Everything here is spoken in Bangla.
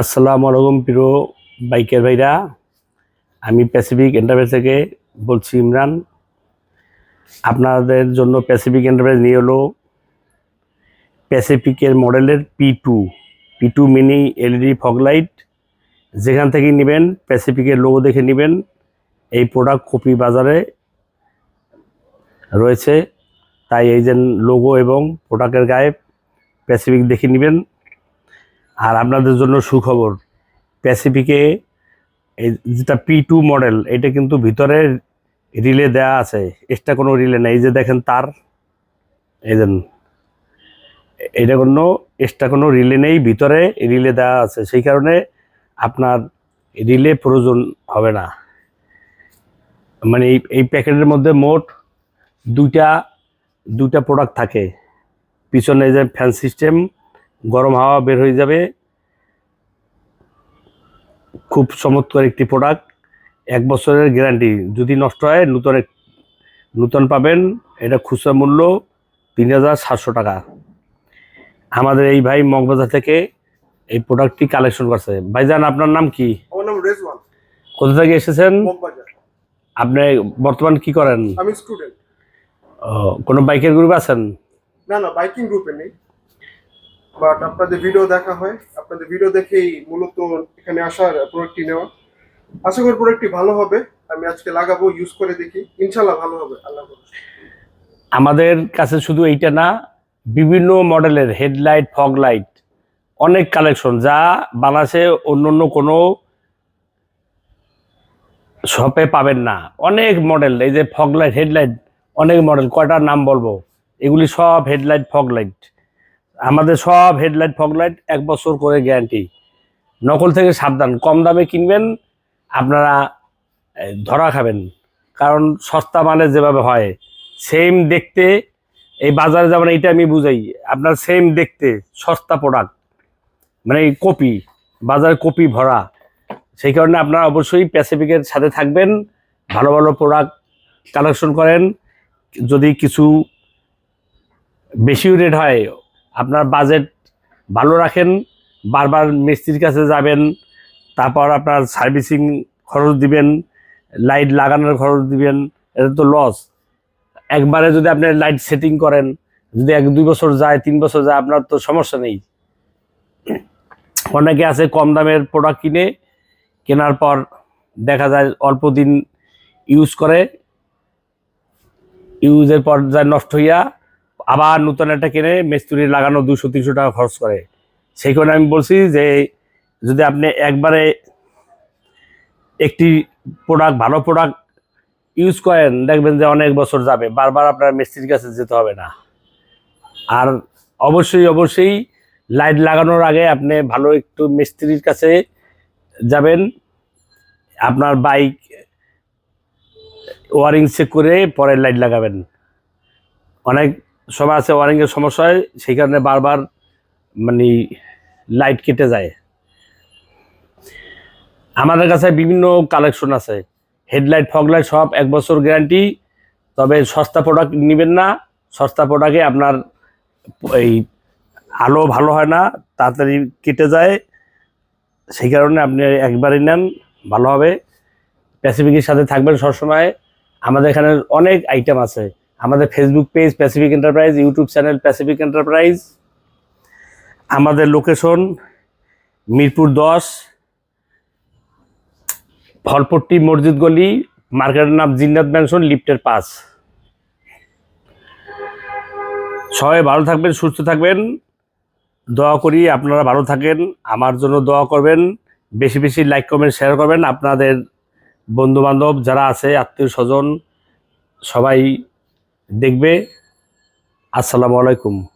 আসসালামু আলাইকুম প্রিয় বাইকের ভাইরা। আমি প্যাসিফিক এন্টারপ্রাইজ থেকে বলছি ইমরান। আপনাদের জন্য প্যাসিফিক এন্টারপ্রাইজ নিয়ে হলো প্যাসিফিকের মডেলের P two P two mini LED fog light যেখান থেকে নেবেন প্যাসিফিকের লোগো দেখে নেবেন। এই প্রোডাক্ট কপি বাজারে রয়েছে। তাই এই যে লোগো এবং প্রোডাক্টের গায়ে প্যাসিফিক দেখে নেবেন। আর আপনাদের জন্য সুখবর প্যাসিফিকে এই যেটা পি টু মডেল এটা কিন্তু ভিতরে রিলে দেওয়া আছে এক্সট্রা কোনো রিলে নেই। এই যে দেখেন তার, এই যে এটা কোনো এক্সট্রা কোনো রিলে নেই, ভিতরে রিলে দেওয়া আছে। সেই কারণে আপনার রিলে প্রয়োজন হবে না। মানে এই এই প্যাকেটের মধ্যে মোট দুইটা দুইটা প্রোডাক্ট থাকে। পিছনে যে ফ্যান সিস্টেম গরম হাওয়া বের হয়ে যাবে। খুব চমৎকার একটি প্রোডাক্ট এক বছরের গ্যারান্টি যদি নষ্ট হয় নূতন নূতন পাবেন। এটা খুচরা মূল্য তিন হাজার সাতশো টাকা। আমাদের এই ভাই মগবাজার থেকে এই প্রোডাক্টটি কালেকশন করছে। ভাইজান আপনার নাম কি? কোথা থেকে এসেছেন? আপনি বর্তমান কি করেন? আমি স্টুডেন্ট কোনো বাইকের গ্রুপ আছেন? না না বাইকিং গ্রুপে নেই। বাট আপনাদের ভিডিও দেখা হয়। আপনাদের ভিডিও দেখেই মূলত এখানে আসার প্রোডাক্টটি নেওয়া। আশা করি প্রোডাক্টটি ভালো হবে। আমি আজকে লাগাবো ইউজ করে দেখি। ইনশাল্লাহ ভালো হবে। আল্লাহ আমাদের কাছে শুধু এইটা না, বিভিন্ন মডেলের হেডলাইট ফগ লাইট অনেক কালেকশন যা বাংলাদেশে অন্য অন্য কোনো শপে পাবেন না। অনেক মডেল এই যে ফগ লাইট হেডলাইট, অনেক মডেল কয়টার নাম বলব? এগুলি সব হেডলাইট ফগ লাইট আমাদের সব হেডলাইট ফগ লাইট এক বছর করে গ্যারান্টি। নকল থেকে সাবধান, কম দামে কিনবেন, আপনারা ধরা খাবেন। কারণ সস্তা মানে যেভাবে হয় সেম দেখতে, এই বাজারে যেমন এটা আমি বুঝাই, আপনার সেম দেখতে, সস্তা প্রোডাক্ট মানে কপি, বাজারে কপি ভরা। সেই কারণে আপনারা অবশ্যই প্যাসিফিকের সাথে থাকবেন, ভালো ভালো প্রোডাক্ট কালেকশন করেন। যদি কিছু বেশিও রেট হয় আপনার বাজেট ভালো রাখেন, বারবার মিস্ত্রির কাছে যাবেন, তারপর আপনার সার্ভিসিং খরচ দিবেন লাইট লাগানোর খরচ দিবেন, এটা তো লস একবারে যদি আপনি লাইট সেটিং করেন, যদি এক দুই বছর যায়, তিন বছর যায়, আপনার তো সমস্যা নেই। অনেকে আছে কম দামের প্রোডাক্ট কিনে, কেনার পর দেখা যায় অল্প দিন ইউজ করে ইউজের পর যায় নষ্ট হইয়া আবার নতুন একটা কিনে মিস্ত্রি লাগানো দুশো তিনশো টাকা খরচ করে। সেই কারণে আমি বলছি যে, যদি আপনি একবারে একটি প্রোডাক্ট ভালো প্রোডাক্ট ইউজ করেন, দেখবেন যে অনেক বছর যাবে, বারবার আপনার মিস্ত্রির কাছে যেতে হবে না। আর অবশ্যই অবশ্যই লাইট লাগানোর আগে আপনি ভালো একটু মিস্ত্রির কাছে যাবেন, আপনার বাইক ওয়ারিং চেক করে পরে লাইট লাগাবেন। অনেক সময় আছে ওয়ারিংয়ের সমস্যা হয়, সেই কারণে বারবার মানে লাইট কেটে যায়। আমাদের কাছে বিভিন্ন কালেকশন আছে। হেডলাইট, ফগলাইট সব এক বছর গ্যারান্টি, তবে সস্তা প্রোডাক্ট নেবেন না। সস্তা প্রোডাক্টে আপনার এই আলো ভালো হয় না, তাড়াতাড়ি কেটে যায়। সেই কারণে আপনি একবারই নেন, ভালো হবে। প্যাসিফিকের সাথে থাকবেন সবসময়। আমাদের এখানে অনেক আইটেম আছে। আমাদের Facebook page Pacific enterprise YouTube channel Pacific enterprise আমাদের লোকেশন মিরপুর দশ ফলপট্টি মসজিদ গলি, মার্কেটের নাম জিন্নাত ম্যানশন লিফটের পাস সবাই ভালো থাকবেন, সুস্থ থাকবেন। দোয়া করি আপনারা ভালো থাকেন, আমার জন্য দোয়া করবেন। বেশি বেশি লাইক কমেন্ট শেয়ার করবেন। আপনাদের বন্ধু বান্ধব যারা আছে, আত্মীয় স্বজন, সবাই দেখবে। আসসালামু আলাইকুম।